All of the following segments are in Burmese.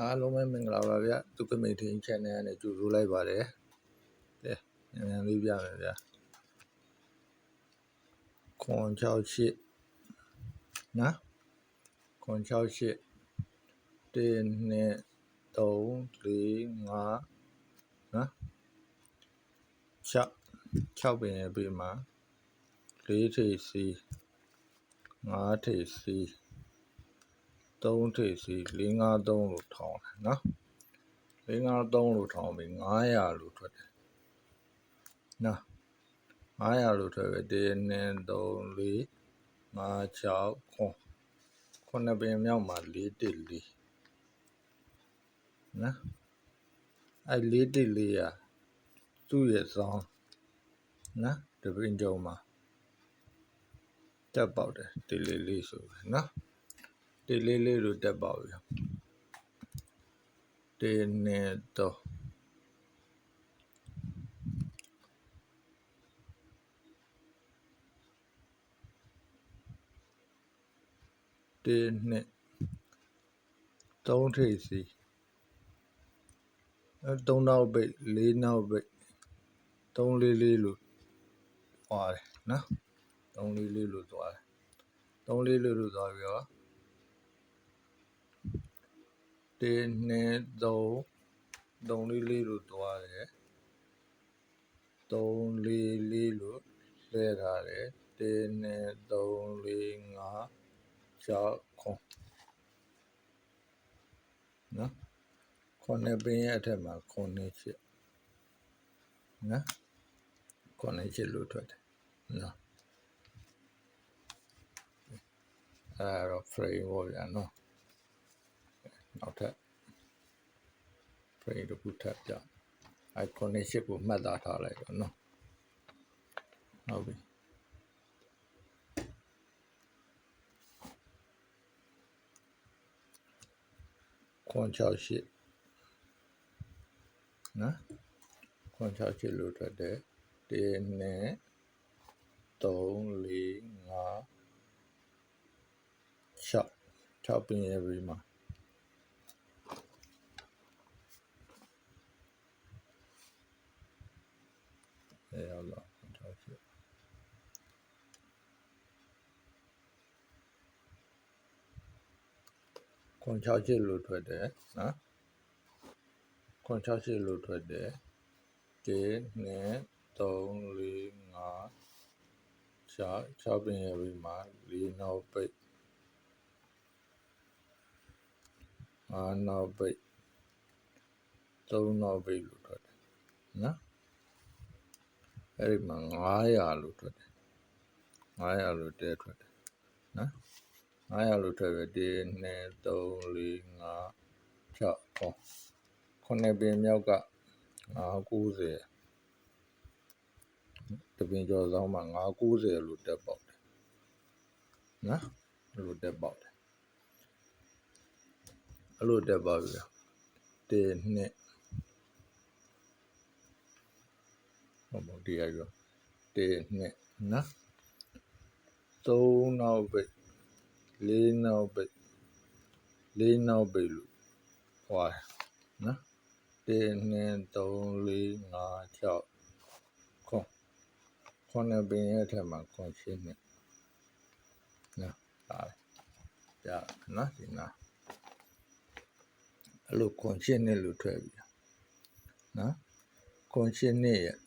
အားလုံးပဲမင်္ဂလာပါဗျသူကမိတ်ထင်း channel နဲ့ကြိုဆိုလိုက်ပါတယ်ကဲညံလေးပြမယ်ဗျခွန်68နော်ခွန်68 1 2 3 4 5နော်6 6ပင်ရဲ့ဘေးမှာ4ထိပ်စီ5ထိပ်စီ 3ထိပ်စီ4 5 3လို့ထောင်းတယ်နော်4 5 3လို့ထောင်းပြီး900လို့ထွက်တယ်နော်900လို့ထွက်ပဲ1 2 3 4 5 6ခွန်ခုနှစ်ပင်မြောက်မှာ4တစ်4နော်အဲ4တစ်4ရသူ့ရဲ့စောင်းနော်တပင်းကြုံမှာတက်ပေါက်တယ်တစ်လေးလေးဆိုပဲနော် တစ်လေးလေးလို့တက်ပေါက်ပြီတင်းနဲ့တော့တင်းနဲ့သုံးထိပ်စီအဲသုံးနောက်ပိတ်လေးနောက်ပိတ်သုံးလေးလေးလို့သွားတယ်နော်သုံးလေးလေးလို့သွားတယ်သုံးလေးလေးလို့သွားပြီးတော့ တင်းနဲ့သုံးသုံးလေးလေးလို့သွားတယ်သုံးလေးလေးလို့လဲထားတယ်တင်းနဲ့သုံးလေးငါး6ခွန်နော်ခွန်နဲ့ပင်ရဲ့အထက်မှာခွန်နဲ့ချစ်နော်ခွန်နဲ့ချစ်လို့ထွက်တယ်နော်အဲတော့ frame ပေါ့ဗျာနော် နောက်ထပ် frame တစ်ခုထပ်ပြအဲခွန်နဲ့ချစ်ကိုမှတ်သားထားလိုက်တော့နော်ဟုတ်ပြီခွန်68နော်ခွန်68လို့ထွက်တယ်1နဲ့3 4 5 6 6ပင်ရပြီမှာအဲရောက်တော့68 ခွန်68လို့ထွက်တယ်နော်ခွန်68လို့ထွက်တယ်1 2 3 4 5 6 6ပင်ရပြီမှာ4နောက်ပိတ်5နောက်ပိတ်3နောက်ပိတ်လို့ထွက်တယ်နော်အဲ့ဒီမှာ900လို့ထွက်တယ်900လို့တဲထွက်တယ်နော် 900လို့ထွက်ပဲ1 2 3 4 5 6ဟောခုနှစ်ပင်မြောက်က990တပင်ကျော်ဆောင်မှာ990လို့တက်ပေါက်တယ်နော်အဲ့လိုတက်ပေါက်တယ်အဲ့လိုတက်ပေါက်ပြီ1 2ဟုတ်ပါဒီရရော1 2နော်3နောက်ပိ တ်4နောက်ပိတ်4နောက်ပိတ်လို့ဟွာနော်1 2 3 4 5 6ခွန်ခွန်နဲ့ပင်ရဲ့အထက်မှာခွန်ရှင်းနေနော်ဒါရနော်ဒီနာအဲ့လိုခွန်ရှင်းနေလို့ထွက်ပြီနော်ခွန်ရှင်းနေရဲ့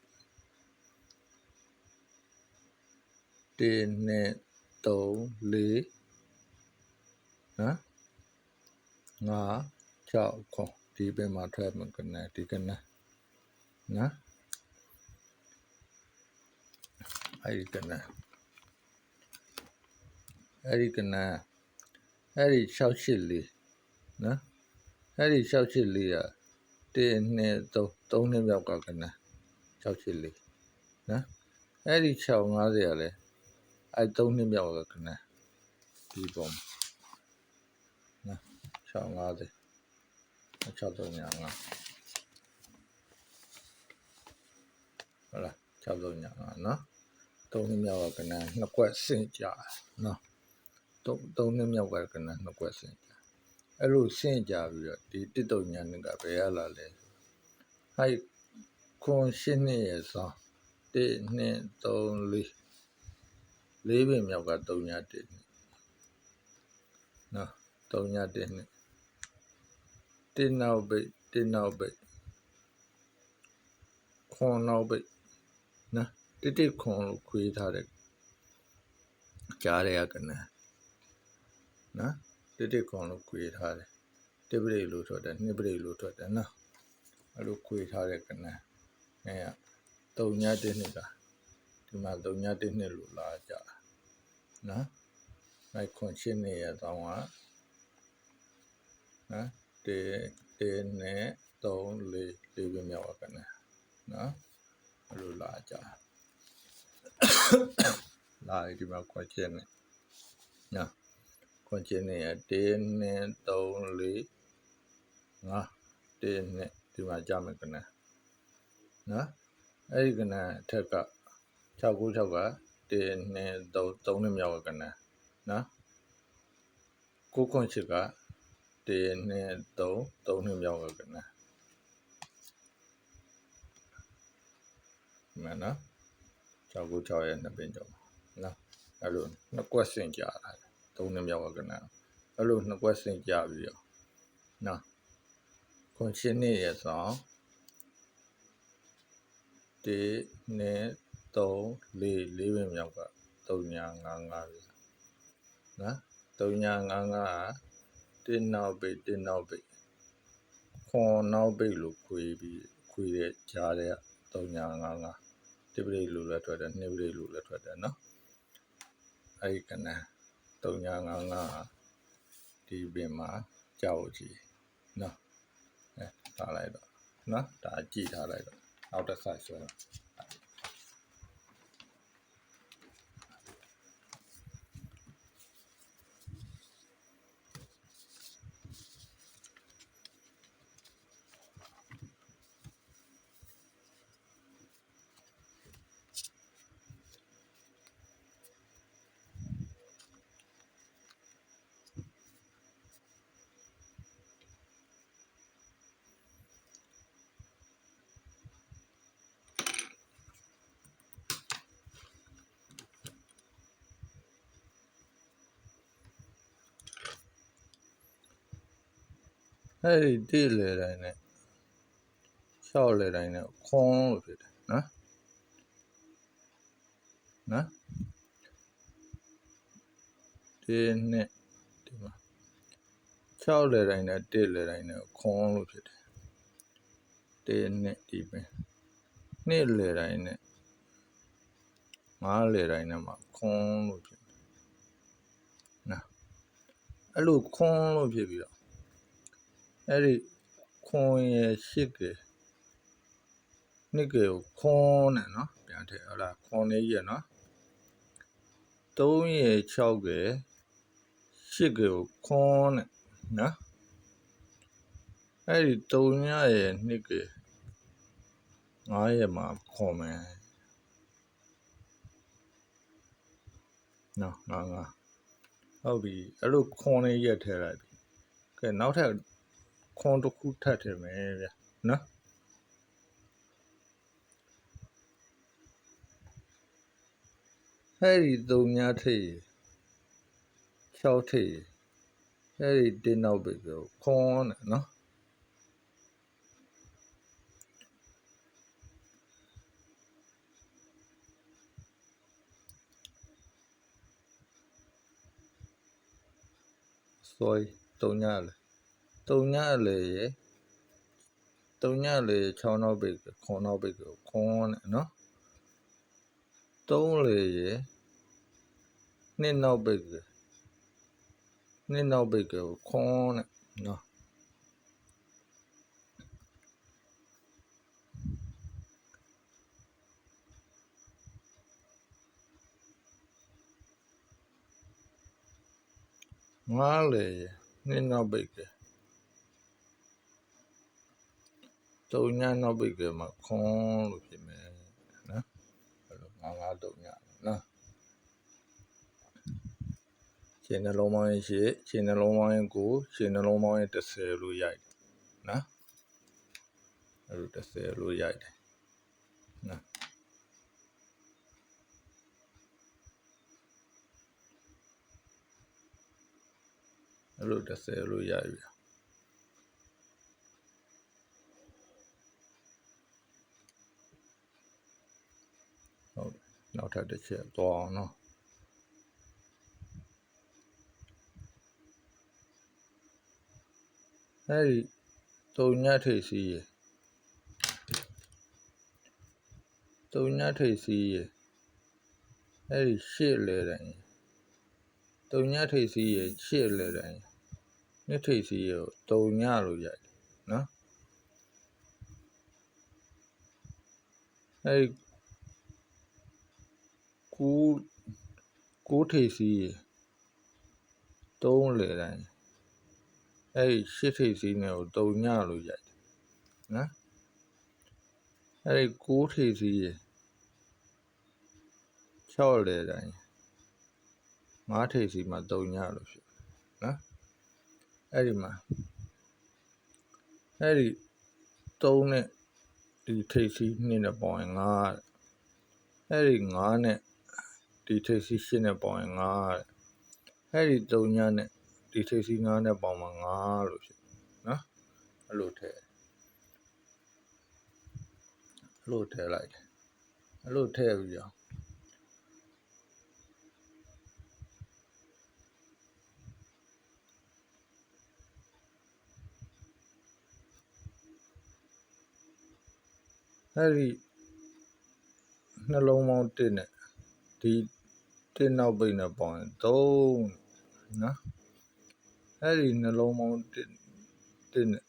1နဲ့3 4 နော်5 6ခွန်ဒီဘက်မှာထွက်မှာကနေဒီကနနော်အဲ့ဒီကနအဲ့ဒီကနအဲ့ဒီ684နော်အဲ့ဒီ684က1 2 3 3နှစ်မြောက်ကကန684နော်အဲ့ဒီ650ကလည်းအဲ့3နှစ်မြောက်ကကနဒီပုံနော် 650 6355ဟုတ်လား6355နော်သုံးနှစ်မြောက်ကကနနှစ်ကွက်ဆင့်ကြနော်သုံးသုံးနှစ်မြောက်ကကနနှစ်ကွက်ဆင့်ကြအဲ့လိုဆင့်ကြပြီးတော့ဒီတစ်တုံညာနှစ်ကဘယ်ရလာလဲဟိုက်ခွန်ရှင်းနှစ်ရဲ့ဆောင်1 2 3 4လေးပင်မြောက်က3ညာ1နှစ်နော်3ညာ1နှစ် တင်းနောက်ပိတ်တင်းနောက်ပိတ်ခွန်နောက်ပိတ်နော်တိတိခွန်လို့ခွေးထားတဲ့ကြားရကနနော်တိတိခွန်လို့ခွေးထားတယ်တိပရိလို့ထွက်တယ်နှစ်ပရိလို့ထွက်တယ်နော်အဲ့လိုခွေးထားတဲ့ကနအဲတုံညာတင်းနှစ်ကဒီမှာတုံညာတင်းနှစ်လို့လာကြတာနော်အဲ့ခွန်ရှင်းနေရတော့ကနော် တေတေနဲ့3 4 4ပြမြောက်ကနနော်အဲ့လိုလာကြလာဒီမှာခွန်ရှင်းနေနော်ခွန်ရှင်းနေရတေနဲ့3 4 5တေနဲ့ဒီမှာကြမယ်ကနနော်အဲ့ဒီကနအထက်က696ကတေနဲ့3 3နဲ့မြောက်ကနနော်ကိုခွန်ချစ်က 1 2 3 3နှစ်မြောက်ကကနမှန်နော်6 9 6ရဲ့နှစ်ပင်ကြောနော်အဲ့လိုနှစ်ကွက်ဆင့်ကြတာ3နှစ်မြောက်ကကနအဲ့လိုနှစ်ကွက်ဆင့်ကြပြီးတော့နော်ခွန်ရှင်းနေရဲ့ဆောင်1 2 3 4 4ပင်မြောက်က3ညာ5 5ပြီနော်3ညာ5 5 တင်းနောက်ပိတ်တင်းနောက်ပိတ်ခွန်နောက်ပိတ်လို့ခွေပြီးခွေတဲ့ကြားတဲ့3955တိပရိလူလည်းထွက်တယ်နှစ်ပရိလူလည်းထွက်တယ်နော်အဲ့ဒီကန3955ဒီပင်မှာကြောက်ကြည့်နော်အဲထားလိုက်တော့နော်ဒါကြည့်ထားလိုက်တော့နောက်တစ်ခါဆွဲတော့ အဲ့ဒီတိလေတိုင်းနဲ့လျှောက်လေတိုင်းနဲ့ခွန်လို့ဖြစ်တယ်နော်နော်ဒီနဲ့ဒီမှာ6လေတိုင်းနဲ့1လေတိုင်းနဲ့ခွန်လို့ဖြစ်တယ်ဒီနဲ့ဒီပင်2လေတိုင်းနဲ့5လေတိုင်းနဲ့မှာခွန်လို့ဖြစ်တယ်နော်အဲ့လိုခွန်လို့ဖြစ်ပြီးတော့ အဲ့ဒီခွန်ရဲ့ရှစ်ကေနှစ်ကေကိုခွန်နဲ့နော်ပြန်ထည့်ဟုတ်လားခွန်လေးကြီးရနော်3ရဲ့6ကေရှစ်ကေကိုခွန်နဲ့နော်အဲ့ဒီ3ညရဲ့နှစ်ကေ9ရဲ့မှာခွန်မယ်နော်ငါငါဟုတ်ပြီအဲ့လိုခွန်လေးရက်ထည့်လိုက်ပြီကဲနောက်ထပ် ခွန်တစ်ခုထပ်ထည့်မယ်ဗျာနော်အဲ့ဒီသုံးညာထိပ်6ထိပ်အဲ့ဒီတင်းနောက်ပြီဆိုခွန်နဲ့နော်所以သုံးညာလေ သုံးညအလေရေသုံးညအလေ6နောက်ပိတ်ခွန်နောက်ပိတ်ကိုခွန်နဲ့နော်သုံးလေရေနှစ်နောက်ပိတ်ကိုနှစ်နောက်ပိတ်ကိုခွန်နဲ့နော်ငါလေနှစ်နောက်ပိတ်က တုံညာနောက်ပိတ်ကမှာခွန်လို့ဖြစ်မယ်နော်အဲ့လိုငါးငါးတုံညာနော်ခြေနှလုံးပေါင်းရင်ရှစ်ခြေနှလုံးပေါင်းရင်ကိုခြေနှလုံးပေါင်းရင်30လို့ရိုက်တယ်နော်အဲ့လို30လို့ရိုက်တယ်နော်အဲ့လို30လို့ရိုက်ပြီဟုတ်တယ် နောက်ထပ်တစ်ချက်သွားအောင်နော်အဲ့ဒီတုံညတ်ထိပ်စီးရယ်တုံညတ်ထိပ်စီးရယ်အဲ့ဒီရှစ်လဲတိုင်းတုံညတ်ထိပ်စီးရယ်ရှစ်လဲတိုင်းနှစ်ထိပ်စီးရယ်ကိုတုံညလို့ရိုက်တယ်နော်အဲ့ဒီ ကူကိုထိပ်စီးရယ်သုံးလဲတိုင်းအဲ့ဒီရှစ်ထိပ်စီးနဲ့ကိုတုံညလို့ရိုက်တယ်နော်အဲ့ဒီကိုးထိပ်စီးရ6လေတိုင်းငါးထိပ်စီးမှာတုံညလို့ဖြစ်နော်အဲ့ဒီမှာအဲ့ဒီ3နဲ့ဒီထိပ်စီး2နဲ့ပေါင်းရင်9အဲ့ဒီ9နဲ့ ဒီထိပ်စီး8နဲ့ပေါင်းရင်9အဲ့ဒီတုံညနဲ့ဒီထိပ်စီး9နဲ့ပေါင်းမှာ9လို့ဖြစ်နော်အဲ့လိုထည့်အဲ့လိုထည့်လိုက်တယ်အဲ့လိုထည့်ပြီးတော့အဲ့ဒီနှလုံးပေါင်း1နဲ့ဒီ 1နောက်ပိတ်နဲ့ပေါင်းရင်3နော်အဲ့ဒီနှလုံးပေါင်းတစ်တစ်နဲ့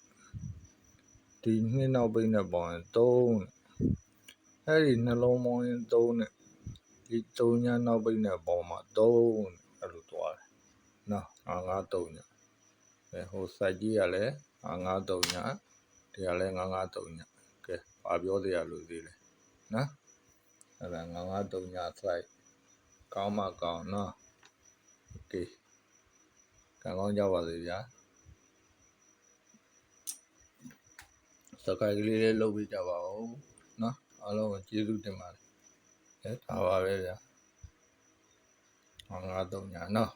ဒီနှစ်နောက်ပိတ်နဲ့ပေါင်းရင်3အဲ့ဒီနှလုံးပေါင်းရင်3နဲ့ဒီ3ညာနောက်ပိတ်နဲ့ပေါင်းမှာ3အဲ့လိုသွားတယ်နော်ငါငါ3ညာအဲဟိုစိုက်ကြီးကလည်းငါငါ3ညာဒီကလည်းငါငါ3ညာကဲဘာပြောသေးရလို့သေးလဲနော်အဲ့ဒါငါငါ3ညာစိုက် ကောင်းမှကောင်းနော်โอเค ကံကောင်းကြပါစေဗျာစကိုက်ကလေးလေးလုပ်ပေးကြပါဦးเนาะအားလုံးကိုကျေးဇူးတင်ပါတယ်အဲဒါပါပဲဗျာငါငါတော့ညာเนาะ